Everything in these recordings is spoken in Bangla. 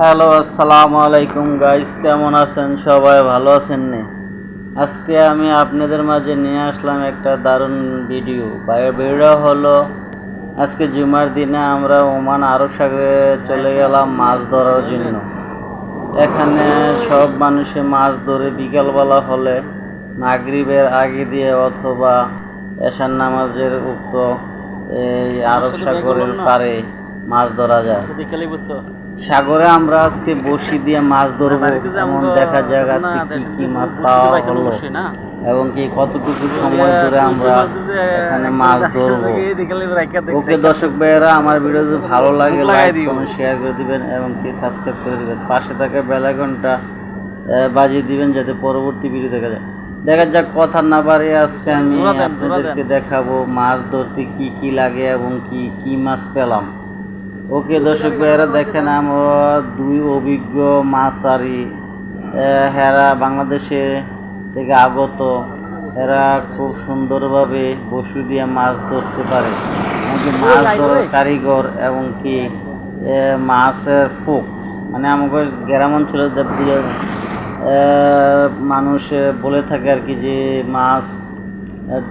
হ্যালো আসসালামু আলাইকুম গাইস কেমন আছেন? সবাই ভালো আছেন নি? আজকে আমি আপনাদের মাঝে নিয়ে আসলাম একটা দারুণ ভিডিও ভিডিও হলো আজকে জুমার দিনে আমরা ওমান আরব সাগরে চলে গেলাম মাছ ধরার জন্য। এখানে সব মানুষে মাছ ধরে বিকালবেলা হলে মাগরিবের আগে দিয়ে অথবা এশার নামাজের উক্ত এই আরব সাগরের পারে মাছ ধরা যায়। সাগরে আমরা আজকে বসি দিয়ে মাছ ধরবো এমন দেখা যাক আজকে কি কি মাছ পাওয়া হলো এবং কি কতটুকু সময় ধরে আমরা এখানে মাছ ধরবো। ওকে দর্শক ভাইয়েরা আমার ভিডিও যদি ভালো লাগে লাইক কমেন্ট শেয়ার করে দিবেন এবং কি সাবস্ক্রাইব করে দিবেন। পাশে থাকা বেল আইকনটা বাজিয়ে দিবেন যাতে পরবর্তী ভিডিও দেখা যায়। দেখা যাক কথা না পারে আজকে আমি আপনাদেরকে দেখাবো মাছ ধরতে কি কি লাগে এবং কি কি মাছ পেলাম। ওকে দর্শক ভাইয়েরা, দেখেন আমরা দুই অভিজ্ঞ মাছারি হেরা বাংলাদেশে থেকে আগত। এরা খুব সুন্দরভাবে বসু দিয়ে মাছ ধরতে পারে। এমনকি মাছ ধরার কারিগর এবং কি মাছের ফুক। মানে আমাকে গ্রাম অঞ্চলে মানুষ বলে থাকে আর কি যে, মাছ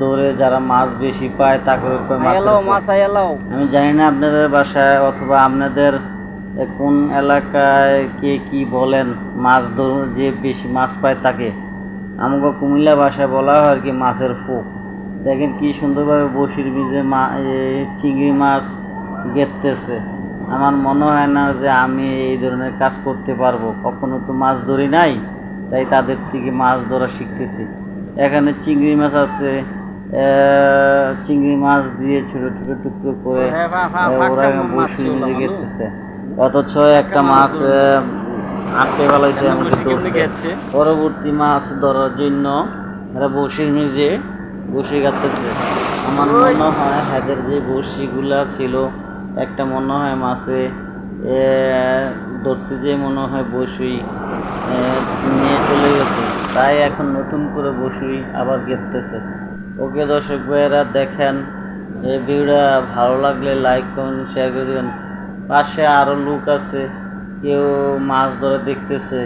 ধরে যারা মাছ বেশি পায় তাকে। আমি জানি না আপনাদের বাসায় অথবা আপনাদের কোন এলাকায় কে কি বলেন মাছ ধরুন যে বেশি মাছ পায় তাকে। আমাকে কুমিল্লা ভাষায় বলা হয় আর কি মাছের ফুক। দেখেন কি সুন্দরভাবে বসির বীজে মা চিংড়ি মাছ গেতেছে আমার মনে হয় না যে আমি এই ধরনের কাজ করতে পারব। কখনো তো মাছ ধরি নাই তাই তাদের থেকে মাছ ধরা শিখতেছি। এখানে চিংড়ি মাছ আছে চিংড়ি মাছ দিয়ে ছোট ছোট টুকরো করে ওরা বসি মিলে গেতেছে। অথচ একটা মাছ আটকে ফেলাইছে আমাকে ধরছে পরবর্তী মাছ ধরার জন্য এরা বসির মেজে বসি কাটতেছে আমার মনে হয় হাতের যে বসিগুলা ছিল একটা মনে হয় মাছে ধরতে যে মনে হয় বসুই নিয়ে চলে গেছে। তাই এখন নতুন করে বসুই আবার গেতেছে ওকে দর্শক ভাইয়েরা দেখেন এই ভিডিওটা ভালো লাগলে লাইক কমেন্ট শেয়ার করে দেবেন। পাশে আরও লোক আছে কেউ মাছ ধরে দেখতেছে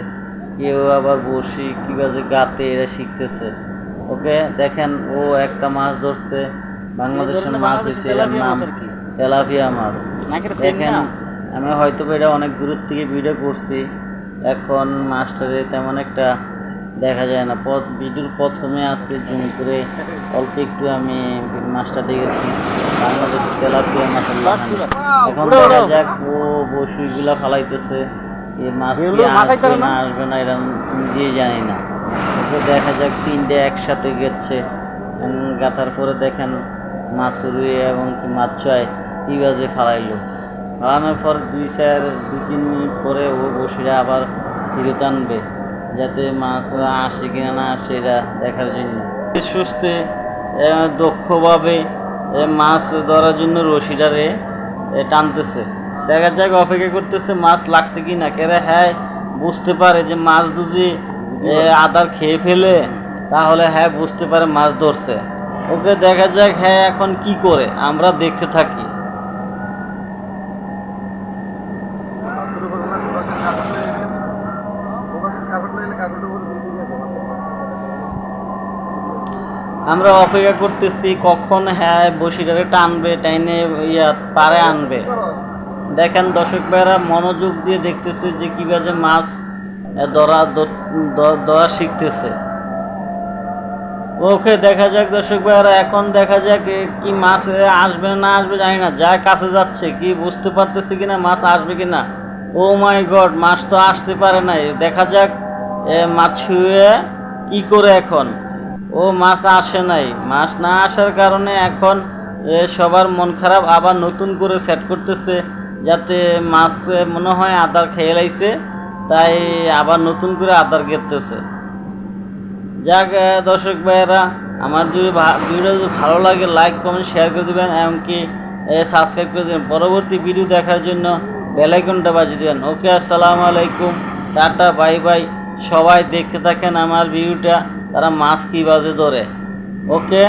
কেউ আবার বসি কীভাবে গাতে এরা শিখতেছে। ওকে দেখেন ও একটা মাছ ধরছে বাংলাদেশের মাছ হয়েছে এর নাম তেলাপিয়া মাছ। দেখেন আমি হয়তো এটা অনেক দূরের থেকে ভিডিও করছি এখন মাছটারে তেমন একটা দেখা যায় না। পথ ভিডিওর প্রথমে আছে জুম করে অল্প একটু আমি মাছটা দেখেছি বাংলাদেশ তেলাপিয়া মাছের। এখন দেখা যাক ও বসুইগুলা ফালাইতেছে। এই মাছ আসবে না? আসবে না এটা নিজেই জানি না। দেখা যাক তিনটে একসাথে গেছে। গাতার পরে দেখেন মাছ রুই এবং কি মাছ চয় কীভাবে ফালাইলো। ফালানোর পর দুই চার দুই তিন মিনিট পরে ও বসিরা আবার ফিরত আনবে। যাতে মাছ আসে কিনা না আসে, এটা দেখার জন্য। সুস্থে দক্ষভাবে মাছ ধরার জন্য রশিটারে টানতেছে। দেখা যাক অপেক্ষা করতেছে মাছ লাগছে কি না কেরে হ্যাঁ বুঝতে পারে যে মাছ দুজি আদার খেয়ে ফেলে, তাহলে হ্যাঁ বুঝতে পারে মাছ ধরছে। ওকে দেখা যাক হ্যাঁ এখন কি করে, আমরা দেখতে থাকি। আমরা অপেক্ষা করতেছি কখন হ্যাঁ বসিটারে টানবে, টাইনে ইয়া পারে আনবে। দেখেন দর্শক ভাইরা মনোযোগ দিয়ে দেখতেছে যে কীভাবে মাছ ধরা ধরা শিখতেছে। ওকে, দেখা যাক দর্শক ভাইরা এখন দেখা যাক কি মাছ আসবে না আসবে জানি না। যা কাছে যাচ্ছে, কি বুঝতে পারতেছে কিনা মাছ আসবে কিনা? ও মাই গড মাছ তো আসতে পারে নাই। দেখা যাক মাছ ছুঁয়ে কি করে এখন? ও মাছ আসে নাই। মাছ না আসার কারণে এখন সবার মন খারাপ, আবার নতুন করে সেট করতেছে, যাতে মাছ মনে হয় আদার খেয়ে লাইছে, তাই আবার নতুন করে আদার গেতেছে যাক দর্শক ভাইয়েরা, আমার যদি ভিডিও যদি ভালো লাগে লাইক কমেন্ট শেয়ার করে দেবেন, এমনকি সাবস্ক্রাইব করে দেবেন। পরবর্তী ভিডিও দেখার জন্য বেলাইকনটা বাজিয়ে দেবেন। ওকে আসসালামু আলাইকুম। টাটা বাই বাই সবাই দেখতে থাকেন আমার ভিউটা তারা মাছ কী বাজে ধরে। ওকে?